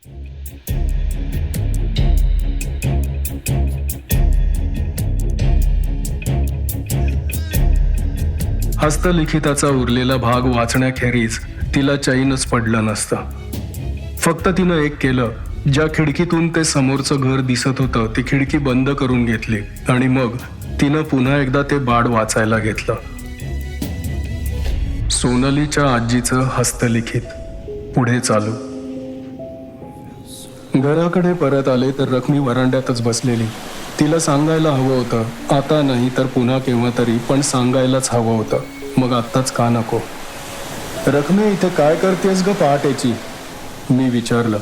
हस्तलिखिताचा उरलेला भाग वाचण्याखेरीज तिला चैनच पडलं नसतं. फक्त तिनं एक केलं ज्या खिडकीतून ते समोरचं घर दिसत होतं ती खिडकी बंद करून घेतली आणि मग तिनं पुन्हा एकदा ते बाड वाचायला घेतलं. सोनलीच्या आजीचं हस्तलिखित पुढे चालू. घराकडे परत आले तर रखमी वरांड्यातच बसलेली. तिला सांगायला हवं होतं आता नाही तर पुन्हा केव्हा तरी पण सांगायलाच हवं होतं. मग आत्ताच का नको? रखमे इथे काय करतेस ग पहाटेची? मी विचारलं.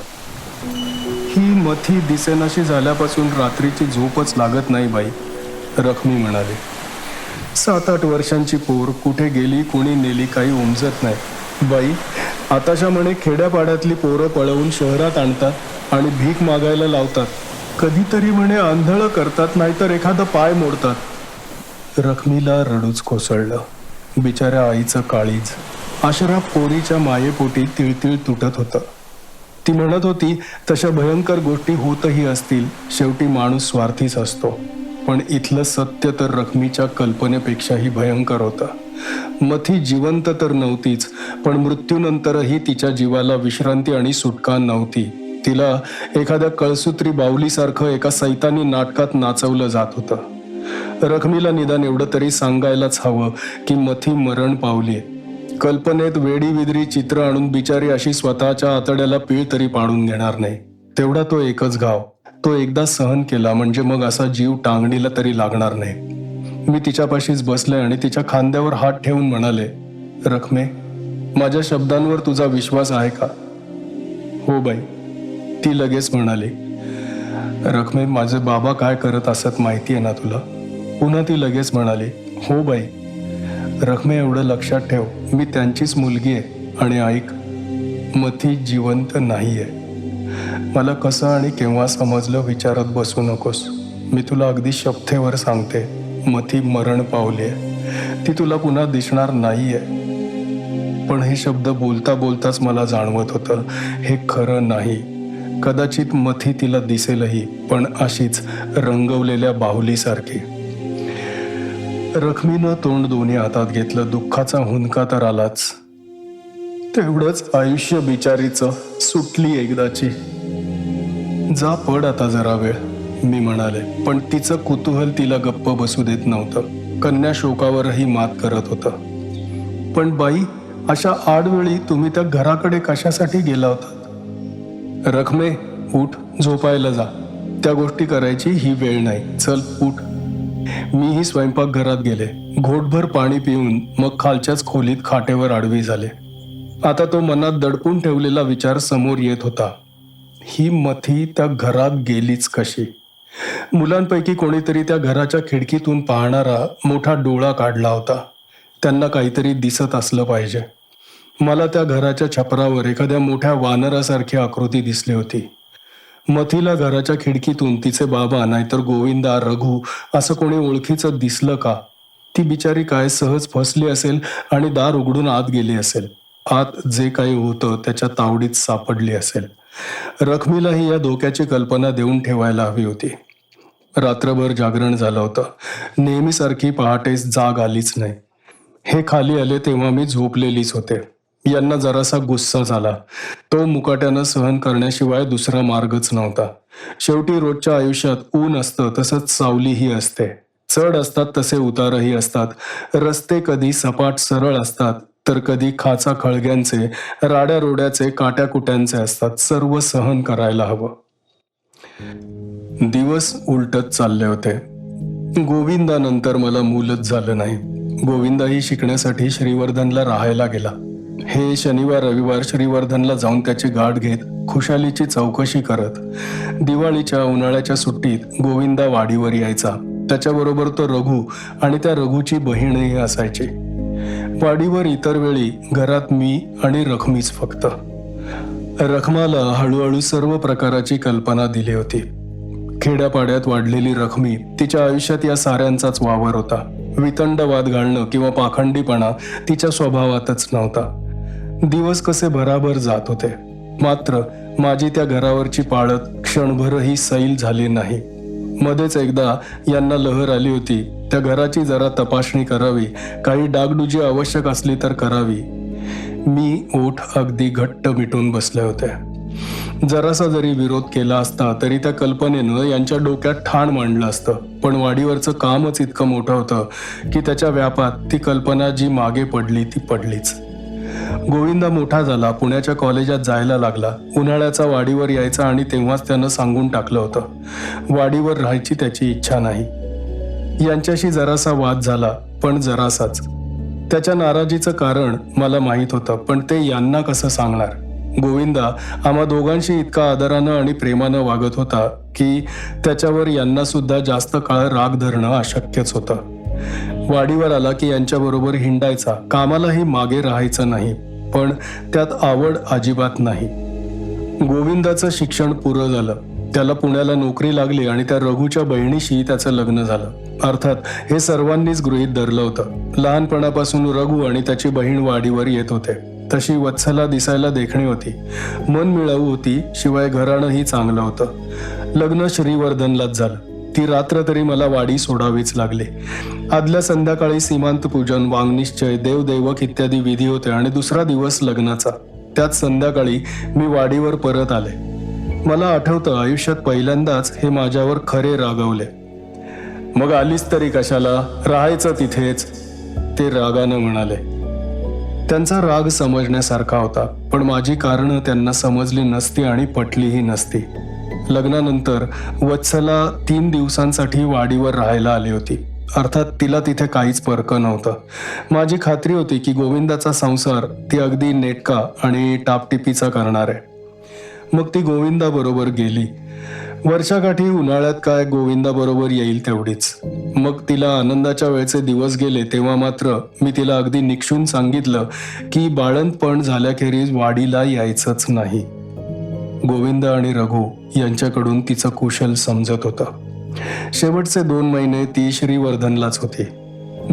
ही मथी दिसेनाशी झाल्यापासून रात्रीची झोपच लागत नाही बाई रखमी म्हणाली. सात आठ वर्षांची पोर कुठे गेली कोणी नेली काही उमजत नाही. बाई आताच्या म्हणे खेड्यापाड्यातली पोरं पळवून शहरात आणतात आणि भीक मागायला लावतात कधीतरी म्हणे आंधळं करतात नाहीतर एखादं पाय मोडतात. रखमीला रडूच कोसळलं. बिचाऱ्या आईचं काळीज. आशरा पोरीच्या मायेपोटी तिळतिळ तुटत होतं. ती म्हणत होती तशा भयंकर गोष्टी होतही असतील शेवटी माणूस स्वार्थीच असतो. पण इथलं सत्य तर रखमीच्या कल्पनेपेक्षाही भयंकर होतं. मथी जिवंत तर नव्हतीच पण मृत्यूनंतरही तिच्या जीवाला विश्रांती आणि सुटका नव्हती. तिला एखाद्या कळसूत्री बावलीसारखं एका सैतानी नाटकात नाचवलं जात होतं. रखमीला निदान एवढं तरी सांगायलाच हवं की मथी मरण पावली कल्पनेत वेडीविद्री चित्र आणून बिचारी अशी स्वतःच्या आतड्याला पीळ तरी पाडून घेणार नाही. तेवढा तो एकच घाव. तो एकदा सहन केला म्हणजे मग असा जीव टांगणीला तरी लागणार नाही. मी तिच्यापाशीच बसले आणि तिच्या खांद्यावर हात ठेवून म्हणाले रखमे माझ्या शब्दांवर तुझा विश्वास आहे का? हो बाई ती लगेच म्हणाली. रखमे माझे बाबा काय करत असत माहिती आहे ना तुला? पुन्हा ती लगेच म्हणाली हो बाई रखमे एवढं लक्षात ठेव मी त्यांचीच मुलगी आहे आणि ऐक मथी जिवंत नाही आहे मला कसं आणि केव्हा समजलं विचारत बसू नकोस. मी तुला अगदी शपथेवर सांगते. मथी मरण पावली आहे. ती तुला पुन्हा दिसणार नाही आहे पण हे शब्द बोलता बोलताच मला जाणवत होतं. हे खरं नाही. कदाचित मथी तिला दिसेलही पण अशीच रंगवलेल्या बाहुलीसारखी. रखमीनं तोंड दोन्ही हातात घेतलं. दुःखाचा हुंदका तर आलाच. तेवढंच आयुष्य बिचारीचं सुटली एकदाची. जा पड आता जरा वेळ. मी म्हणाले पण तिचं कुतूहल तिला गप्प बसू देत नव्हतं. कन्या शोकावरही मात करत होतं. पण बाई अशा आडवेळी तुम्ही त्या घराकडे कशासाठी गेला होता? रखमे उठ झोपायला जा. त्या गोष्टी करायची ही वेळ नाही. चल उठ. मीही स्वयंपाकघरात गेले. घोटभर पाणी पिऊन मग खालच्याच खोलीत खाटेवर आडवी झाले. आता तो मनात दडपून ठेवलेला विचार समोर येत होता. ही मथी त्या घरात गेलीच कशी? मुलांपैकी कोणीतरी त्या घराच्या खिडकीतून पाहणारा मोठा डोळा काढला होता. त्यांना काहीतरी दिसत असलं पाहिजे. मला त्या घराच्या छपरावर एखाद्या मोठ्या वानरासारखी आकृती दिसली होती. मथीला घराच्या खिडकीतून तिचे बाबा नाहीतर गोविंदा रघु असं कोणी ओळखीचं दिसलं का? ती बिचारी काय सहज फसली असेल आणि दार उघडून आत गेली असेल. आत जे काही होतं त्याच्या तावडीत सापडली असेल. रखमीलाही या धोक्याची कल्पना देऊन ठेवायला हवी होती. रात्रभर जागरण झालं होतं. नेहमीसारखी पहाटेच जाग आलीच नाही. हे खाली आले तेव्हा मी झोपलेलीच होते. यांना जरासा गुस्सा झाला. तो मुकाट्यानं सहन करण्याशिवाय दुसरा मार्गच नव्हता. शेवटी रोजच्या आयुष्यात ऊन असतं तसंच सावलीही असते. चढ असतात तसे उतारही असतात. रस्ते कधी सपाट सरळ असतात तर कधी खाचा खळग्यांचे राड्या रोड्याचे काट्याकुट्यांचे असतात. सर्व सहन करायला हवं. दिवस उलटत चालले होते. गोविंदानंतर मला मूलच झालं नाही. गोविंदाही शिकण्यासाठी श्रीवर्धनला राहायला गेला. हे शनिवार रविवार श्रीवर्धनला जाऊन त्याची गाठ घेत खुशालीची चौकशी करत दिवाळीच्या उन्हाळ्याच्या सुट्टीत गोविंदा वाडीवर यायचा. त्याच्याबरोबर तो रघु आणि त्या रघुची बहीणही असायची. वाडीवर इतर वेळी घरात मी आणि रखमीच फक्त. रखमाला हळूहळू सर्व प्रकाराची कल्पना दिली होती. खेड्यापाड्यात वाढलेली रखमी तिच्या आयुष्यात या साऱ्यांचाच वावर होता. वितंडवाद घालणं किंवा पाखंडीपणा तिच्या स्वभावातच नव्हता. दिवस कसे भराभर जात होते. मात्र माझी त्या घरावरची पाळत क्षणभरही सैल झाली नाही. मध्येच एकदा यांना लहर आली होती. त्या घराची जरा तपासणी करावी काही डागडुजी आवश्यक असली तर करावी. मी ओठ अगदी घट्ट मिटून बसले होते जरासा जरी विरोध केला असता तरी त्या कल्पनेनं यांच्या डोक्यात ठाण मांडलं असतं. पण वाडीवरचं कामच इतकं मोठं होतं की त्याच्या व्यापात ती कल्पना जी मागे पडली ती पडलीच. गोविंदा मोठा झाला पुण्याच्या कॉलेजात जायला लागला. उन्हाळ्याचा वाडीवर यायचा आणि तेव्हाच त्यानं सांगून टाकलं होतं. वाडीवर राहायची त्याची इच्छा नाही. यांच्याशी जरासा वाद झाला पण जरासाच. त्याच्या नाराजीचं कारण मला माहीत होतं पण ते यांना कसं सांगणार? गोविंदा आम्हा दोघांशी इतका आदरानं आणि प्रेमानं वागत होता की त्याच्यावर यांना सुद्धा जास्त काळ राग धरणं अशक्यच होतं. वाडीवर आला की यांच्याबरोबर हिंडायचा कामालाही मागे राहायचं नाही पण त्यात आवड अजिबात नाही. गोविंदाचं शिक्षण पुरं झालं. त्याला पुण्याला नोकरी लागली आणि त्या रघुच्या बहिणीशी त्याचं लग्न झालं. अर्थात हे सर्वांनीच गृहीत धरलं होतं. लहानपणापासून रघु आणि त्याची बहीण वाडीवर येत होते. तशी वत्सला दिसायला देखणी होती. मन मिळावू होती शिवाय घराणंही चांगलं होतं. लग्न श्रीवर्धनलाच झालं. ती रात्र तरी मला वाडी सोडावीच लागले. आदल्या संध्याकाळी सीमांत पूजन वांगनिश्चय देवदैवक इत्यादी विधी होते आणि दुसरा दिवस लग्नाचा. त्याच संध्याकाळी मी वाडीवर परत आले. मला आठवतं आयुष्यात पहिल्यांदाच हे माझ्यावर खरे रागवले. मग आलीस तरी कशाला? राहायचं तिथेच. ते रागानं म्हणाले. त्यांचा राग समजण्यासारखा होता पण माझी कारणं त्यांना समजली नसती आणि पटलीही नसती. लग्नानंतर वत्सला तीन दिवसांसाठी वाडीवर राहायला आली होती. अर्थात तिला तिथे काहीच परक नव्हतं. माझी खात्री होती की गोविंदाचा संसार ती अगदी नेटका आणि टापटिपीचा करणार. आहे मग ती गोविंदाबरोबर गेली. वर्षाकाठी उन्हाळ्यात काय गोविंदा बरोबर येईल तेवढीच. मग तिला आनंदाच्या वेळचे दिवस गेले तेव्हा मात्र मी तिला अगदी निक्षून सांगितलं की बाळंतपण झाल्याखेरीज वाडीला यायचंच नाही. गोविंद आणि रघु यांच्याकडून तिचं कुशल समजत होतं. शेवटचे दोन महिने ती श्रीवर्धनलाच होती.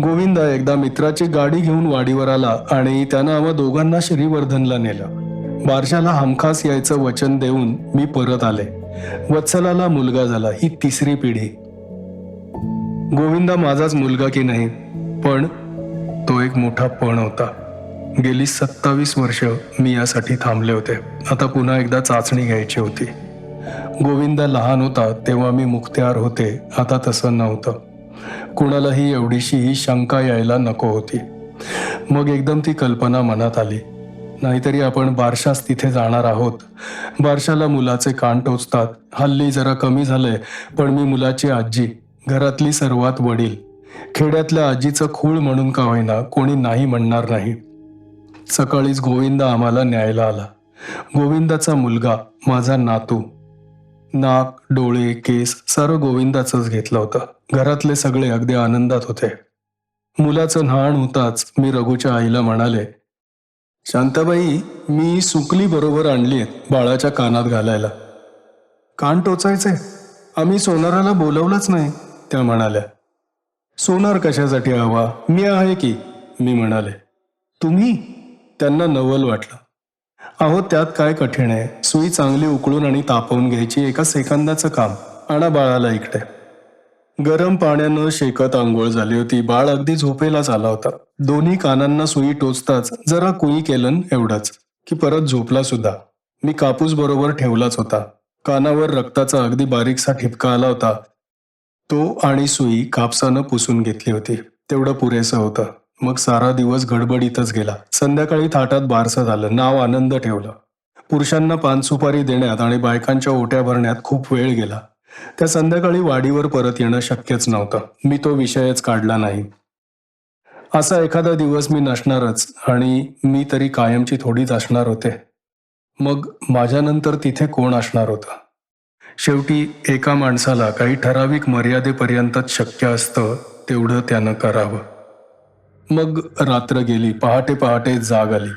गोविंदा एकदा मित्राची गाडी घेऊन वाडीवर आला आणि त्यानं आम्हा दोघांना श्रीवर्धनला नेलं. बारशाला हमखास यायचं वचन देऊन मी परत आले. वत्सलाला मुलगा झाला ही तिसरी पिढी. गोविंदा माझाच मुलगा की नाही पण तो एक मोठा पण होता. गेली सत्तावीस वर्ष मी यासाठी थांबले होते. आता पुन्हा एकदा चाचणी घ्यायची होती. गोविंदा लहान होता तेव्हा मी मुक्त्यार होते आता तसं नव्हतं. कुणालाही एवढीशी ही शंका यायला नको होती. मग एकदम ती कल्पना मनात आली. नाहीतरी आपण बारशास तिथे जाणार आहोत. बारशाला मुलाचे कान टोचतात. हल्ली जरा कमी झालंय पण मी मुलाची आजी घरातली सर्वात वडील. खेड्यातल्या आजीचं खूळ म्हणून का होईना कोणी नाही म्हणणार नाही. सकाळीच गोविंदा आम्हाला न्यायला आला. गोविंदाचा मुलगा माझा नातू. नाक डोळे केस सर्व गोविंदाचंच घेतलं होतं. घरातले सगळे अगदी आनंदात होते. मुलाचं न्हाण होताच मी रघुच्या आईला म्हणाले शांताबाई मी सुकली बरोबर आणली बाळाच्या कानात घालायला. कान टोचायचे. आम्ही सोनाराला बोलवलंच नाही त्या म्हणाल्या. सोनार कशासाठी हवा? मी आहे की? मी म्हणाले. तुम्ही? त्यांना नवल वाटलं. अहो त्यात काय कठीण आहे? सुई चांगली उकळून आणि तापवून घ्यायची एका सेकंदाचं काम. आणा बाळाला इकडे. गरम पाण्यानं शेकत आंघोळ झाली होती. बाळ अगदी झोपेलाच आला होता. दोन्ही कानांना सुई टोचताच जरा कुई केलं एवढंच की परत झोपला सुद्धा. मी कापूस बरोबर ठेवलाच होता. कानावर रक्ताचा अगदी बारीकसा ठिपका आला होता. तो आणि सुई कापसानं पुसून घेतली होती. तेवढं पुरेसं होतं. मग सारा दिवस गडबडीतच गेला. संध्याकाळी थाटात बारसं झालं. नाव आनंद ठेवलं. पुरुषांना पानसुपारी देण्यात आणि बायकांच्या ओट्या भरण्यात खूप वेळ गेला. त्या संध्याकाळी वाडीवर परत येणं शक्यच नव्हतं. मी तो विषयच काढला नाही. असा एखादा दिवस मी नसणारच आणि मी तरी कायमची थोडीच असणार होते. मग माझ्यानंतर तिथे कोण असणार होतं? शेवटी एका माणसाला काही ठराविक मर्यादेपर्यंतच शक्य असतं तेवढं त्यानं करावं. मग रात्र गेली पहाटे पहाटे जाग आली.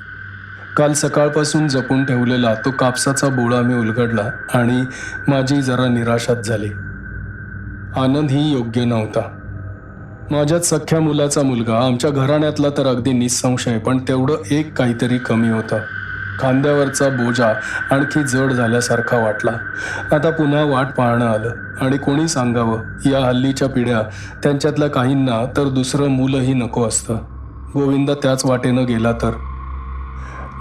काल सकाळपासून जपून ठेवलेला तो कापसाचा बोळा मी उलगडला आणि माझी जरा निराशात झाली. आनंद ही योग्य नव्हता. माझ्यात सख्ख्या मुलाचा मुलगा. आमच्या घराण्यातला तर अगदी निसंशय पण तेवढं एक काहीतरी कमी होतं. खांद्यावरचा बोजा आणखी जड झाल्यासारखा वाटला. आता पुन्हा वाट पाहणं आलं. आणि कोणी सांगावं? या हल्लीच्या पिढ्या त्यांच्यातल्या काहींना तर दुसरं मुलंही नको असतं. गोविंद त्याच वाटेनं गेला तर.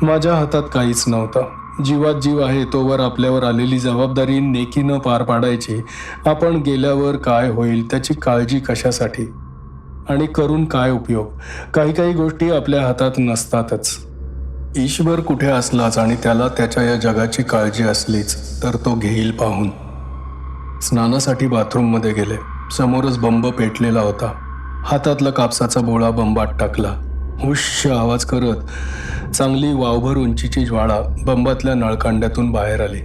माझ्या हातात काहीच नव्हतं. जीवात जीव आहे तोवर आपल्यावर आलेली जबाबदारी नेकीनं पार पाडायची. आपण गेल्यावर काय होईल त्याची काळजी कशासाठी? आणि करून काय उपयोग? काही काही गोष्टी आपल्या हातात नसतातच. ईश्वर कुठे असलाच आणि त्याला त्याच्या या जगाची काळजी असलीच तर तो घेईल पाहून. स्नानासाठी बाथरूममध्ये गेले. समोरच बंब पेटलेला होता. हातातला कापसाचा बोळा बंबात टाकला. हुश आवाज करत चांगली वावभर उंचीची ज्वाळा बंबातल्या नळकांड्यातून बाहेर आली.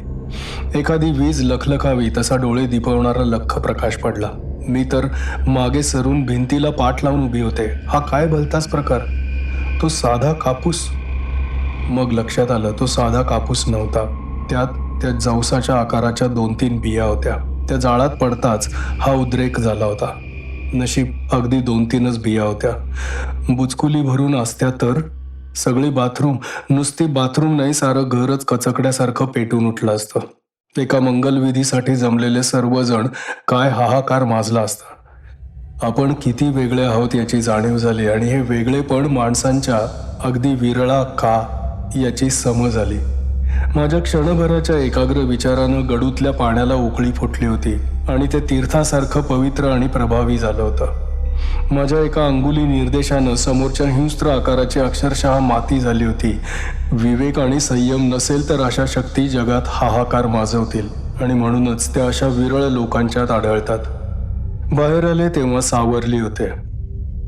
एखादी वीज लखलखावी तसा डोळे दिपवणारा लख्ख प्रकाश पडला. मी तर मागे सरून भिंतीला पाठ लावून उभी होते. हा काय भलताच प्रकार? तो साधा कापूस. मग लक्षात आलं तो साधा कापूस नव्हता. त्यात त्या जवसाच्या आकाराच्या दोन तीन बिया होत्या. त्या जाळात पडताच हा उद्रेक झाला होता. नशीब अगदी दोन तीनच बिया होत्या. बुचकुली भरून असत्या तर सगळी बाथरूम नुसती बाथरूम नाही सारं घरच कचकड्यासारखं पेटून उठलं असतं. एका मंगलविधीसाठी जमलेले सर्वजण काय हाहाकार माजला असता. आपण किती वेगळे आहोत याची जाणीव झाली आणि हे वेगळेपण माणसांच्या अगदी विरळा का याची समज आली माझ्या क्षणभराच्या एकाग्र विचारानं गडूतल्या पाण्याला उकळी फुटली होती आणि ते तीर्थासारखं पवित्र आणि प्रभावी झालं होतं. माझ्या एका अंगुली निर्देशानं समोरच्या हिंस्त्र आकाराची अक्षरशः माती झाली होती. विवेक आणि संयम नसेल तर अशा शक्ती जगात हाहाकार माजवतील आणि म्हणूनच त्या अशा विरळ लोकांच्यात आढळतात. बाहेर आले तेव्हा सावरली होते.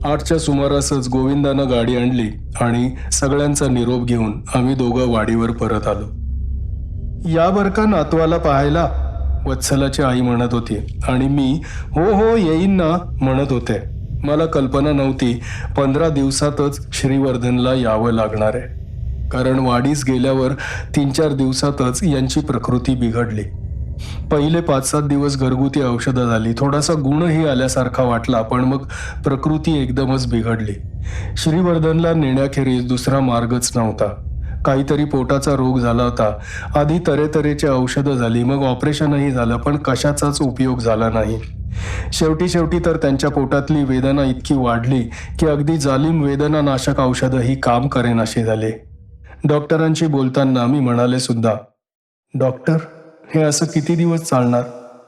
आठच्या सुमारासच गोविंदानं गाडी आणली आणि सगळ्यांचा निरोप घेऊन आम्ही दोघं वाडीवर परत आलो. या बर का नातवाला पाहायला वत्सलाची आई म्हणत होती आणि मी हो हो येईन ना म्हणत होते. मला कल्पना नव्हती. पंधरा दिवसातच श्रीवर्धनला यावं लागणार आहे. कारण वाडीस गेल्यावर तीन चार दिवसातच यांची प्रकृती बिघडली. पहिले पाच सात दिवस घरगुती औषधं झाली. थोडासा गुणही आल्यासारखा वाटला पण मग प्रकृती एकदमच बिघडली. श्रीवर्धनला नेण्याखेरीज दुसरा मार्गच नव्हता. काहीतरी पोटाचा रोग झाला होता. आधी तऱ्हेतऱ्हेची औषधं झाली मग ऑपरेशनही झालं पण कशाचाच उपयोग झाला नाही. शेवटी शेवटी तर त्यांच्या पोटातली वेदना इतकी वाढली की अगदी जालिम वेदना नाशक औषधही काम करेनाशी झाले. डॉक्टरांशी बोलताना मी म्हणाले सुद्धा डॉक्टर हे असं किती दिवस चालणार?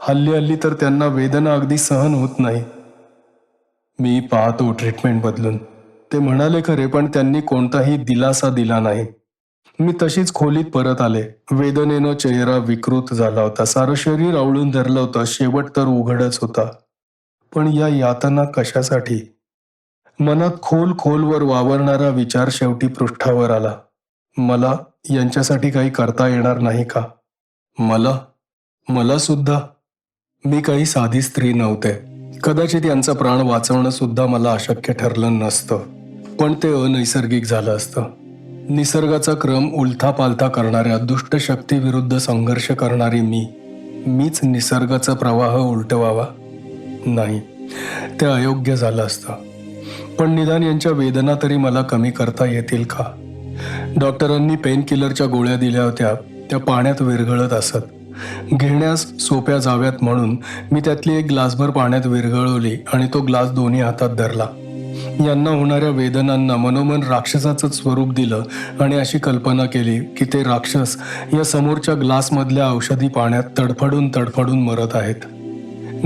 हल्ली हल्ली तर त्यांना वेदना अगदी सहन होत नाही. मी पाहतो ट्रीटमेंट बदलून. ते म्हणाले खरे पण त्यांनी कोणताही दिलासा दिला नाही. मी तशीच खोलीत परत आले. वेदनेनं चेहरा विकृत झाला होता. सारं शरीर आवळून धरलं होतं. शेवट तर उघडच होता. पण या यातना कशासाठी? मनात खोल खोलवर वावरणारा विचार शेवटी पृष्ठावर आला. मला यांच्यासाठी काही करता येणार नाही का? मला? मला सुद्धा? मी काही साधी स्त्री नव्हते. कदाचित यांचा प्राण वाचवणं सुद्धा मला अशक्य ठरलं नसतं. पण ते अनैसर्गिक झालं असतं. निसर्गाचा क्रम उलथा पालथा करणाऱ्या दुष्ट शक्तीविरुद्ध संघर्ष करणारी मी मीच निसर्गाचा प्रवाह उलटवावा? नाही ते अयोग्य झालं असतं. पण निदान यांच्या वेदना तरी मला कमी करता येतील का? डॉक्टरांनी पेनकिलरच्या गोळ्या दिल्या होत्या त्या पाण्यात विरघळत असत. घेण्यास सोप्या जाव्यात म्हणून मी त्यातली एक ग्लासभर पाण्यात विरघळवली आणि तो ग्लास दोन्ही हातात धरला. यांना होणाऱ्या वेदनांना मनोमन राक्षसाचं स्वरूप दिलं आणि अशी कल्पना केली की ते राक्षस या समोरच्या ग्लासमधल्या औषधी पाण्यात तडफडून तडफडून मरत आहेत.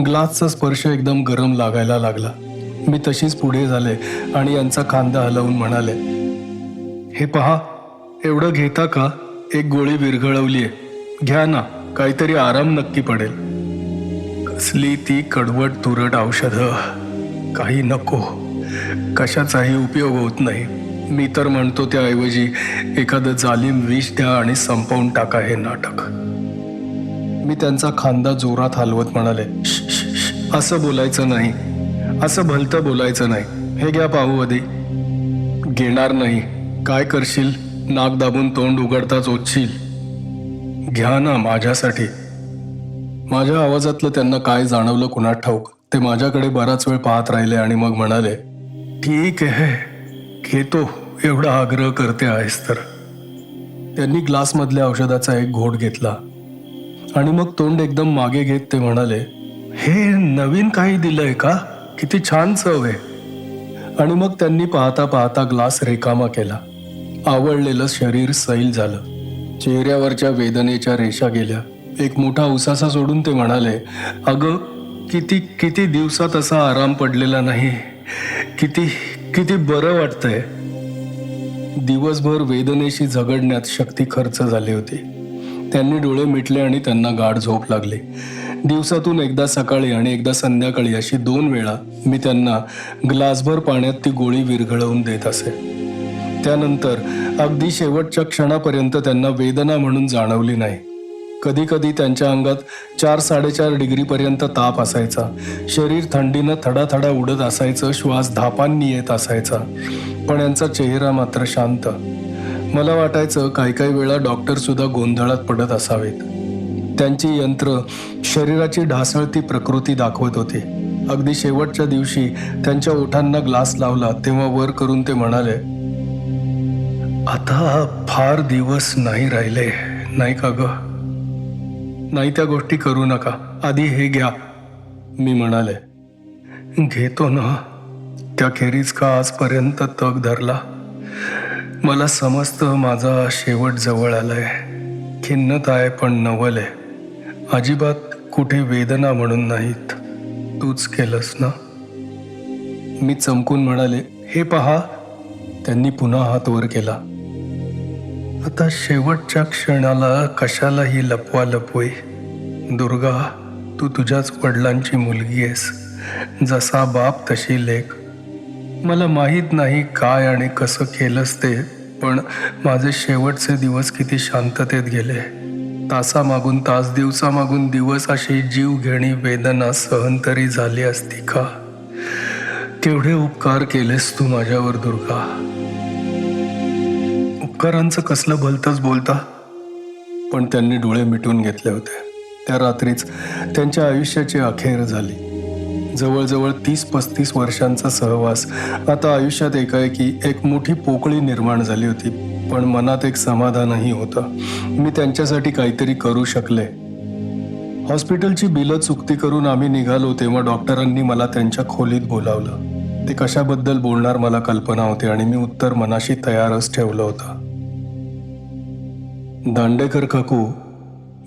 ग्लासचा स्पर्श एकदम गरम लागायला लागला. मी तशीच पुढे झाले आणि यांचा खांदा हलवून म्हणाले हे पहा एवढं घेता का? एक गोळी विरघळवली आहे घ्या ना काहीतरी आराम नक्की पडेल. कसली ती कडवट तुरट औषधं. काही नको. कशाचाही उपयोग होत नाही. मी तर म्हणतो त्याऐवजी एखादं जालीम विष द्या आणि संपवून टाका हे नाटक. मी त्यांचा खांदा जोरात हलवत म्हणाले असं बोलायचं नाही. असं भलतं बोलायचं नाही. हे घ्या पाहू आधी. घेणार नाही. काय करशील? नाक दाबून तोंड उघडताच ओतशील. घ्या ना माझ्यासाठी. माझ्या आवाजातलं त्यांना काय जाणवलं कुणात ठाऊक ते माझ्याकडे बराच वेळ पाहत राहिले आणि मग म्हणाले ठीक आहे. घेतो. एवढा आग्रह करते आहेस तर. त्यांनी ग्लासमधल्या औषधाचा एक घोट घेतला. आणि मग तोंड एकदम मागे घेत ते म्हणाले हे नवीन काही दिलंय का? किती छान चव आहे. आणि मग त्यांनी पाहता पाहता ग्लास रिकामा केला. आवडलेलं शरीर सैल झालं. चेहऱ्यावरच्या वेदनेच्या रेषा गेल्या. एक मोठा उसासा सोडून ते म्हणाले अगं किती किती दिवसात असा आराम पडलेला नाही. किती किती बरं वाटतंय. दिवसभर वेदनेशी झगडण्यात शक्ती खर्च झाली होती. त्यांनी डोळे मिटले आणि त्यांना गाढ झोप लागली. दिवसातून एकदा सकाळी आणि एकदा संध्याकाळी अशी दोन वेळा मी त्यांना ग्लासभर पाण्यात ती गोळी विरघळवून देत असे. त्यानंतर अगदी शेवटच्या क्षणापर्यंत त्यांना वेदना म्हणून जाणवली नाही. कधी कधी त्यांच्या अंगात चार साडेचार डिग्रीपर्यंत ताप असायचा. शरीर थंडीनं थडाथडा उडत असायचं श्वास धापांनी येत असायचा. पण यांचा चेहरा मात्र शांत. मला वाटायचं काही काही वेळा डॉक्टरसुद्धा गोंधळात पडत असावेत. त्यांची यंत्र शरीराची ढासळती प्रकृती दाखवत होती. अगदी शेवटच्या दिवशी त्यांच्या ओठांना ग्लास लावला तेव्हा वर करून ते म्हणाले आता फार दिवस नाही राहिले नाही का गं? नाही त्या गोष्टी करू नका. आधी हे घ्या. मी म्हणाले घेतो ना. त्याखेरीज का आजपर्यंत तग धरला? मला समजतं माझा शेवट जवळ आलाय. खिन्नत आहे पण नवल. आहे अजिबात कुठे वेदना म्हणून नाहीत. तूच केलंस ना? मी चमकून म्हणाले हे पहा. त्यांनी पुन्हा हात वर केला. आता शेवटच्या क्षणाला कशालाही लपवा लपवी दुर्गा तू तुझ्याच वडिलांची मुलगी आहेस. जसा बाप तशी लेख. मला माहीत नाही काय आणि कसं केलंस ते पण माझे शेवटचे दिवस किती शांततेत गेले. तासामागून तास दिवसामागून दिवस अशी जीव घेणी वेदना सहन तरी झाली असती का? केवढे उपकार केलेस तू माझ्यावर दुर्गा. उपकारांचं कसलं भलतंच बोलता? पण त्यांनी डोळे मिटून घेतले होते. त्या रात्रीच त्यांच्या आयुष्याची अखेर झाली. जवळजवळ तीस पस्तीस वर्षांचा सहवास. आता आयुष्यात एकाएकी एक मोठी पोकळी निर्माण झाली होती. पण मनात एक समाधानही होतं. मी त्यांच्यासाठी काहीतरी करू शकले. हॉस्पिटलची बिलं चुकती करून आम्ही निघालो तेव्हा डॉक्टरांनी मला त्यांच्या खोलीत बोलावलं. ते कशाबद्दल बोलणार मला कल्पना होती आणि मी उत्तर मनाशी तयारच ठेवलं होतं. दांडेकर काकू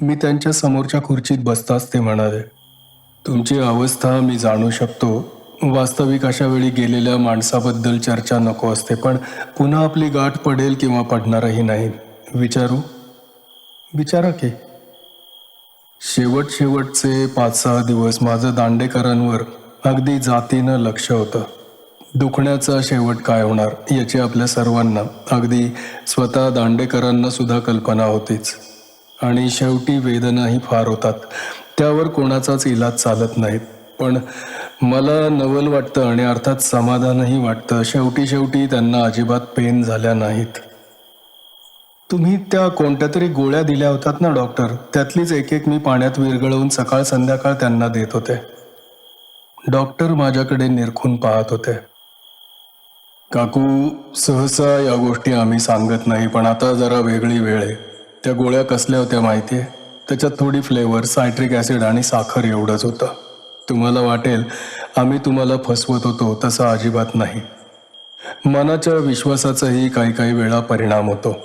मी त्यांच्या समोरच्या खुर्चीत बसताच ते म्हणाले. तुमची अवस्था मी जाणू शकतो. वास्तविक अशा वेळी गेलेल्या माणसाबद्दल चर्चा नको असते पण पुन्हा आपली गाठ पडेल किंवा पडणारही नाही. विचारू? विचारा की. शेवट शेवटचे पाच सहा दिवस माझं दांडेकरांवर अगदी जातीनं लक्ष होतं. दुखण्याचा शेवट काय होणार याची आपल्या सर्वांना अगदी स्वतः दांडेकरांना सुद्धा कल्पना होतीच. आणि शेवटी वेदनाही फार होतात. त्यावर कोणाचाच इलाज चालत नाहीत पण मला नवल वाटतं आणि अर्थात समाधानही वाटतं शेवटी शेवटी त्यांना अजिबात पेन झाल्या नाहीत. तुम्ही त्या कोणत्या तरी गोळ्या दिल्या होतात ना डॉक्टर त्यातलीच एक एक मी पाण्यात विरघळवून सकाळ संध्याकाळ त्यांना देत होते. डॉक्टर माझ्याकडे निरखून पाहत होते. काकू सहसा या गोष्टी आम्ही सांगत नाही पण आता जरा वेगळी वेळ आहे. त्या गोळ्या कसल्या होत्या माहिती आहे त्याच्यात थोडी फ्लेवर सायट्रिक ॲसिड आणि साखर एवढंच होतं. तुम्हाला वाटेल आम्ही तुम्हाला फसवत होतो तसं अजिबात नाही. मनाच्या विश्वासाचाही काही काही वेळा परिणाम होतो.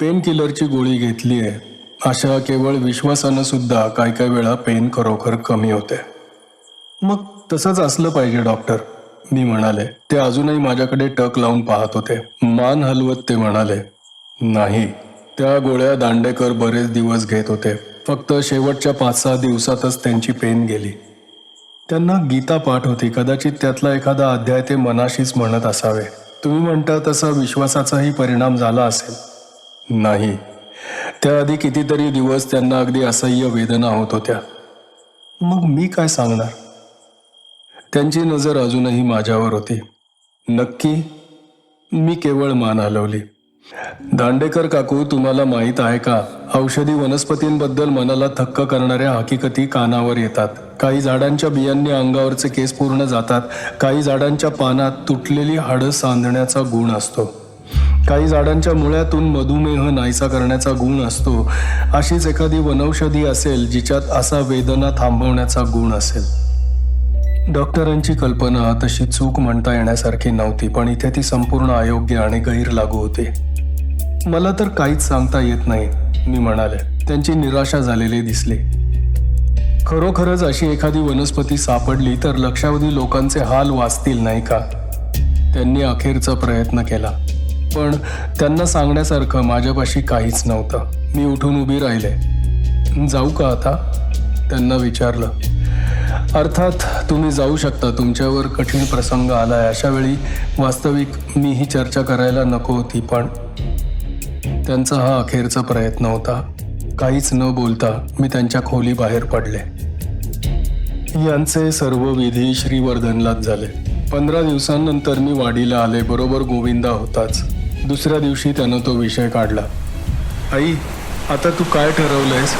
पेन किलरची गोळी घेतली आहे. अशा केवळ विश्वासानं सुद्धा काही काही वेळा पेन खरोखर कमी होते. मग तसंच असलं पाहिजे डॉक्टर मी म्हणाले ते अजूनही माझ्याकडे टक लावून पाहत होते. मान हलवत ते म्हणाले नाही त्या गोळ्या दांडेकर बरेच दिवस घेत होते. फक्त शेवटच्या पाच सहा दिवसातच त्यांची पेन गेली. त्यांना गीता पाठ होती. कदाचित त्यातला एखादा अध्याय ते मनाशीच म्हणत असावे. तुम्ही म्हणता तसा विश्वासाचाही परिणाम झाला असेल. नाही. त्याआधी कितीतरी दिवस त्यांना अगदी असह्य वेदना होत होत्या. मग मी काय सांगणार? त्यांची नजर अजूनही माझ्यावर होती. नक्की मी केवळ मान हलवली. दांडेकर काकू तुम्हाला माहीत आहे का? औषधी वनस्पतींबद्दल मनाला थक्क करणाऱ्या हकीकती कानावर येतात. काही झाडांच्या बियांनी अंगावरचे केस पूर्ण जातात. काही झाडांच्या पानात तुटलेली हाडं सांधण्याचा गुण असतो. काही झाडांच्या मुळ्यातून मधुमेह नाहीसा करण्याचा गुण असतो. अशीच एखादी वनौषधी असेल जिच्यात असा वेदना थांबवण्याचा गुण असेल. डॉक्टरांची कल्पना तशी चूक म्हणता येण्यासारखी नव्हती पण इथे ती संपूर्ण अयोग्य आणि गैर लागू होती. मला तर काहीच सांगता येत नाही मी म्हणाले. त्यांची निराशा झालेली दिसली. खरोखरच अशी एखादी वनस्पती सापडली तर लक्षावधी लोकांचे हाल वाचतील नाही का? त्यांनी अखेरचा प्रयत्न केला. पण त्यांना सांगण्यासारखं माझ्यापाशी काहीच नव्हतं. मी उठून उभी राहिले. जाऊ का आता? त्यांना विचारलं. अर्थात तुम्ही जाऊ शकता. तुमच्यावर कठीण प्रसंग आलाय. अशा वेळी वास्तविक मी ही चर्चा करायला नको होती पण त्यांचा हा अखेरचा प्रयत्न होता. काहीच न बोलता मी त्यांच्या खोली बाहेर पडले. यांचे सर्व विधी श्रीवर्धनलाच झाले. पंधरा दिवसांनंतर मी वाडीला आले. बरोबर गोविंदा होताच. दुसऱ्या दिवशी त्यानं तो विषय काढला. आई आता तू काय ठरवलंयस?